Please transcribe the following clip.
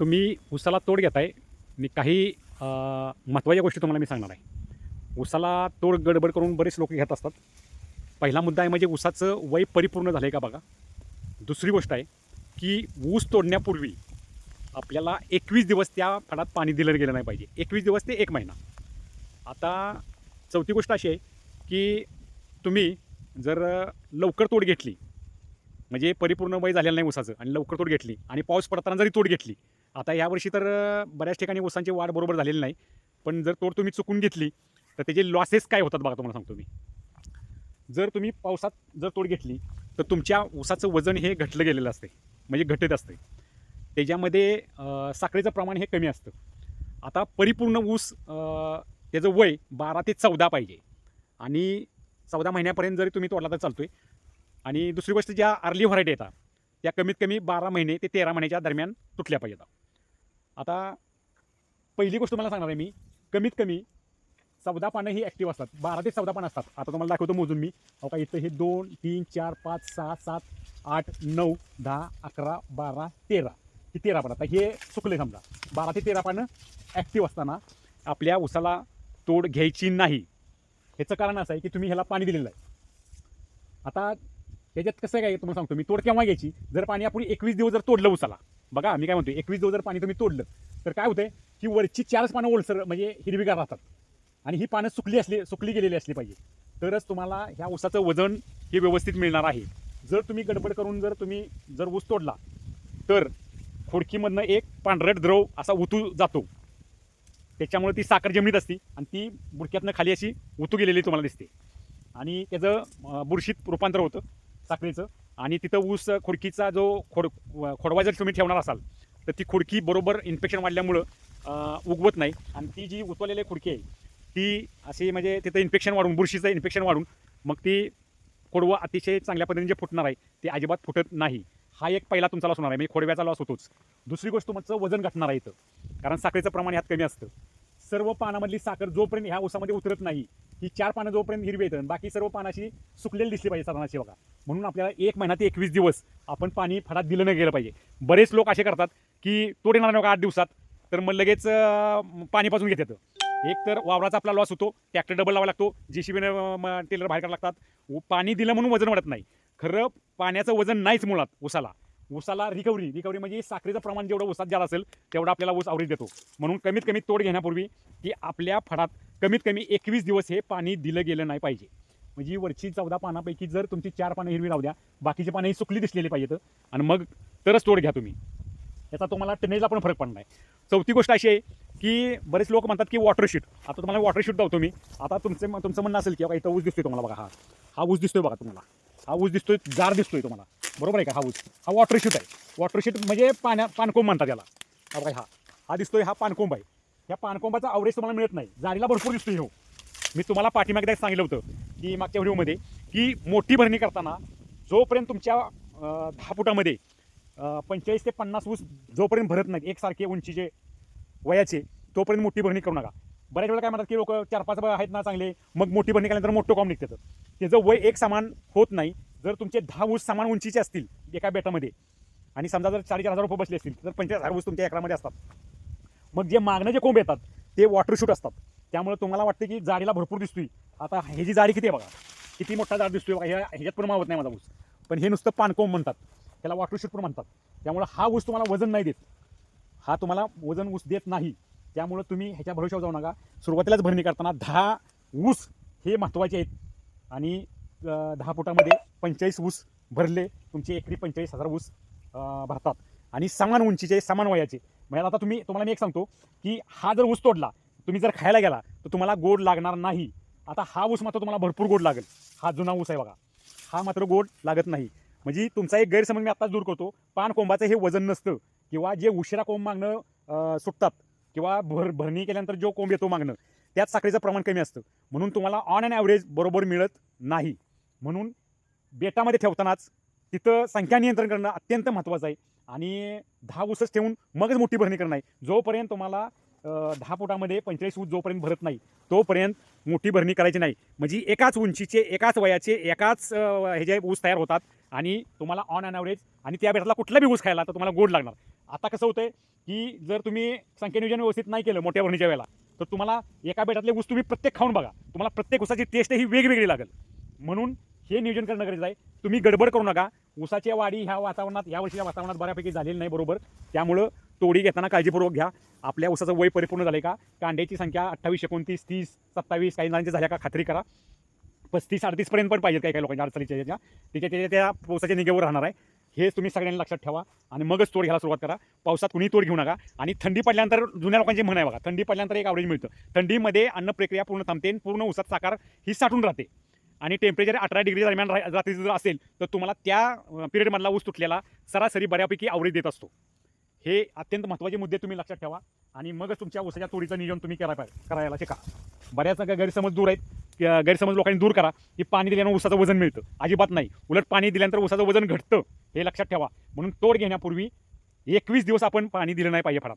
तुम्ही उसाला तोड घेताय मी काही महत्त्वाच्या गोष्टी तुम्हाला मी सांगणार आहे. उसाला तोड गडबड करून बरेच लोक घेत असतात. पहिला मुद्दा आहे म्हणजे उसाचं वय परिपूर्ण झालं आहे का बघा. दुसरी गोष्ट आहे की ऊस तोडण्यापूर्वी आपल्याला एकवीस दिवस त्या फळात पाणी दिलं गेलं नाही पाहिजे. एकवीस दिवस ते एक महिना. आता चौथी गोष्ट अशी आहे की तुम्ही जर लवकर तोड घेतली म्हणजे परिपूर्ण वय झालेलं नाही ऊसाचं आणि लवकर तोड घेतली आणि पाऊस पडताना जरी तोड घेतली आता यावर्षी तर बऱ्याच ठिकाणी ऊसांची वाढ बरोबर झालेली नाही. पण जर तोड तुम्ही चुकून घेतली तर त्याचे लॉसेस काय होतात बघा तुम्हाला सांगतो मी. जर तुम्ही पावसात जर तोड घेतली तर तुमच्या ऊसाचं वजन हे घटलं गेलेलं असते. म्हणजे घटत असते. त्याच्यामध्ये साखरेचं प्रमाण हे कमी असतं. आता परिपूर्ण ऊस त्याचं वय बारा ते चौदा पाहिजे. आणि चौदा महिन्यापर्यंत जरी तुम्ही तोडला तर चालतो आहे आणि दुसरी गोष्ट ज्या अर्ली व्हरायटी येतात त्या कमीत कमी बारा महिने ते तेरा महिन्याच्या दरम्यान तुटल्या पाहिजेत. आता पहिली गोष्ट मला सांगणार आहे मी. कमीत कमी चौदा पानं ही ॲक्टिव्ह असतात. बारा ते चौदा पानं असतात. आता तुम्हाला दाखवतो मोजून मी. अहो का इथं हे दोन तीन चार पाच सहा सात आठ नऊ दहा अकरा बारा तेरा. ही तेरा पानं. आता हे चुकले समजा. बारा ते तेरा पानं ॲक्टिव्ह असताना आपल्या उसाला तोड घ्यायची नाही. ह्याचं कारण असं आहे की तुम्ही ह्याला पाणी दिलेलं आहे. आता त्याच्यात कसं काय? तुम्हाला सांगतो मी. तोड केव्हा घ्यायची? जर पाणी आपण एकवीस दिवस जर तोडलं उसाला बघा मी काय म्हणतो एकवीस दिवस जर पाणी तुम्ही तोडलं तर काय होतंय की वरची चारच पानं ओलसर म्हणजे हिरवीगार राहतात. आणि ही पानं सुकली असली सुकली गेलेली असली पाहिजे. तरच तुम्हाला ह्या ऊसाचं वजन हे व्यवस्थित मिळणार आहे. जर तुम्ही गडबड करून जर तुम्ही जर ऊस तोडला तर खोडकीमधनं एक पांढरट द्रव असा उतू जातो. त्याच्यामुळे ती साखर जमिनीत असती आणि ती बुडक्यातनं खाली अशी उतू गेलेली तुम्हाला दिसते. आणि त्याचं बुरशीत रूपांतर होतं. साखरेचं. आणि तिथं ऊस खोडकीचा जो खोड खोडवा जर तुम्ही ठेवणार असाल तर ती खुडकी बरोबर इन्फेक्शन वाढल्यामुळं उगवत नाही. आणि ती जी उतवलेली खुडकी आहे ती अशी म्हणजे तिथं इन्फेक्शन वाढून बुरशीचं इन्फेक्शन वाढून मग ती खोडवा अतिशय चांगल्या पद्धतीने जे फुटणार आहे ते अजिबात फुटत नाही. हा एक पहिला तुमचा लॉस होणार आहे. म्हणजे खोडव्याचा लॉस होतोच. दुसरी गोष्ट तुमचं वजन घटणार आहे इथं. कारण साखरेचं प्रमाण ह्यात कमी असतं. सर्व पानामधली साखर जोपर्यंत ह्या ऊसामध्ये उतरत नाही ही चार पानं जोपर्यंत हिरवी येतात बाकी सर्व पानाशी सुकलेली दिसली पाहिजे साधारणाची बघा. म्हणून आपल्याला एक महिना ते एकवीस दिवस आपण पाणी फडात दिलं नाही गेलं पाहिजे. बरेच लोक असे करतात की तोड येणार नाही आठ दिवसात तर मग लगेच पाणीपासून पाणी पाजून घेत येतं एक तर वावराचा आपला लॉस होतो ट्रॅक्टर डबल लावा लागतो जे सी टेलर बाहेर काढावं लागतात. व पाणी दिलं म्हणून वजन वाढत नाही. खरं पाण्याचं वजन नाहीच मुळात उसाला ऊसाला रिकव्हरी रिकव्हरी म्हणजे साखरेचं प्रमाण जेवढं उसात जास्त असेल तेवढा आपल्याला ऊस आवरेज देतो. म्हणून कमीत कमी तोड घेण्यापूर्वी की आपल्या फडात कमीत कमी एकवीस दिवस हे पाणी दिलं गेलं नाही पाहिजे. म्हणजे वरची चौदा पानापैकी जर तुमची चार पानं हिरवी राहू द्या बाकीची पानं ही सुकली दिसलेली पाहिजेत आणि मग तरच तोड घ्या तुम्ही. याचा तुम्हाला टनेजला पण फरक पडणार आहे. चौथी गोष्ट अशी आहे की बरेच लोक म्हणतात की वॉटर शूट आता तुम्हाला वॉटर शीट मी. आता तुमचं तुमचं म्हणणं असेल की बघा इथं ऊस दिसतोय तुम्हाला बघा. हा. हा ऊस दिसतोय बघा तुम्हाला. हा ऊस दिसतोय जार दिसतोय तुम्हाला. बरोबर आहे का? हा ऊस. हा वॉटर शूट आहे. वॉटर शूट म्हणजे पाण्या पानकोंब म्हणतात याला. हा बघा हा. हा दिसतोय हा पानकोंब आहे. ह्या पानकोंबाचा आवरेज तुम्हाला मिळत नाही. जारीला भरपूर दिसतो हो. मी तुम्हाला पाठीमागे सांगितलं होतं की मागच्या व्हिडिओमध्ये की मोठी भरणी करताना जोपर्यंत तुमच्या दहा फुटामध्ये पंचेचाळीस ते पन्नास ऊस जोपर्यंत भरत नाहीत एकसारखे उंचीचे वयाचे तोपर्यंत मोठी भरणी करू नका. बऱ्याच वेळा काय म्हणतात की लोक चार पाच आहेत ना चांगले मग मोठी भरणी केल्यानंतर मोठं कॉम निघतं त्याचं वय एक समान होत नाही. जर तुमचे दहा ऊस समान उंचीचे असतील एका बेटामध्ये आणि समजा जर चार चार हजार रुपये बसले असतील तर पंचेचाळीस हजार ऊस तुमच्या एकरामध्ये असतात. मग जे मागणं जे कोंब येतात ते वॉटर शूट असतात. त्यामुळे तुम्हाला वाटतं की जाडीला भरपूर दिसतोय. आता ह्याची जाडी किती आहे बघा. किती मोठा जाड दिसतोय बघा. ह्या ह्याच्यात पण मावत नाही माझा ऊस. पण हे नुसतं पानकोंब म्हणतात. त्याला वॉटर शूट पण म्हणतात. त्यामुळे हा ऊस तुम्हाला वजन नाही देत. हा तुम्हाला वजन ऊस देत नाही. त्यामुळं तुम्ही ह्याच्या भरोशावर जाऊ नका. सुरुवातीलाच भरणी करताना दहा ऊस हे महत्त्वाचे आहेत. आणि दहा फुटामध्ये पंचेचाळीस ऊस भरले. तुमचे एकरी पंचेचाळीस हजार ऊस भरतात. आणि समान उंचीचे समान वयाचे. म्हणजे आता तुम्ही तुम्हाला मी एक सांगतो की हा जर ऊस तोडला तुम्ही जर खायला गेला तर तुम्हाला गोड लागणार नाही. आता हा ऊस मात्र तुम्हाला भरपूर गोड लागेल. हा जुना ऊस आहे बघा. हा मात्र गोड लागत नाही. म्हणजे तुमचा एक गैरसमज मी आत्ताच दूर करतो. पान कोंबाचं हे वजन नसतं. किंवा जे उशिरा कोंब मागणं सुटतात किंवा भर भरणी केल्यानंतर जो कोंब येतो मागणं त्यात साखरेचं प्रमाण कमी असतं. म्हणून तुम्हाला ऑन अँड ॲव्हरेज बरोबर मिळत नाही. म्हणून बेटामध्ये ठेवतानाच तिथं संख्या नियंत्रण करणं अत्यंत महत्त्वाचं आहे. आणि दहा ऊसच ठेवून मगच मोठी भरणी करणं आहे जोपर्यंत तुम्हाला दहा फुटामध्ये पंचेचाळीस ऊस जोपर्यंत भरत नाही तोपर्यंत मोठी भरणी करायची नाही. म्हणजे एकाच उंचीचे एकाच वयाचे एकाच हे जे ऊस तयार होतात आणि तुम्हाला ऑन अँड ॲव्हरेज आणि त्या बेटाला कुठला बी ऊस खायला तर तुम्हाला गोड लागणार. आता कसं होतं की जर तुम्ही संख्या नियोजन व्यवस्थित नाही केलं मोठ्या भरणीच्या वेळेला तर तुम्हाला एका बेटातले ऊस तुम्ही प्रत्येक खाऊन बघा. तुम्हाला प्रत्येक ऊसाची टेस्ट ही वेगवेगळी लागेल. म्हणून हे नियोजन करणं गरजेचं आहे. तुम्ही गडबड करू नका. ऊसाच्या वाढी ह्या वातावरणात या वर्षीच्या वातावरणात बऱ्यापैकी झालेली नाही बरोबर. त्यामुळं तोडी घेताना काळजीपूर्वक घ्या. आपल्या ऊसाचं वय परिपूर्ण झाले का? कांड्याची संख्या अठ्ठावीस एकोणतीस तीस सत्तावीस काही जणांची झाल्या का खात्री करा. पस्तीस अडतीसपर्यंत पण पाहिजेत काही काही लोकांच्या अडचणीच्या याच्या त्याच्या त्याच्या त्या पावसाच्या निगेवर राहणार आहे. हेच तुम्ही सगळ्यांनी लक्षात ठेवा आणि मगच तोड घ्यायला सुरुवात करा. पावसात कुणी तोड घेऊ नका. आणि थंडी पडल्यानंतर जुन्या लोकांची म्हण आहे बघा. थंडी पडल्यानंतर एक आवरेज मिळतं. थंडीमध्ये अन्न प्रक्रिया पूर्ण थांबते पूर्ण ऊसात साकार ही साठून राहते. आणि टेम्परेचर अठरा डिग्री दरम्यान रा- रात्रीचं जर असेल तर तुम्हाला त्या पिरियडमधला ऊस तुटलेला सरासरी बऱ्यापैकी आवरेज देत असतो. हे अत्यंत महत्त्वाचे मुद्दे तुम्ही लक्षात ठेवा आणि मगच तुमच्या ऊसाच्या तोडीचं नियोजन तुम्ही करा करायला शिका. बऱ्याच गैरसमज दूर आहेत. की, गैरसमज लोकांनी दूर करा की पाणी दिल्यानं ऊसाचं वजन मिळतं. अजिबात नाही. उलट पाणी दिल्यानंतर ऊसाचं वजन घटतं हे लक्षात ठेवा. म्हणून तोड घेण्यापूर्वी एकवीस दिवस आपण पाणी दिलं नाही पाहिजे फळात.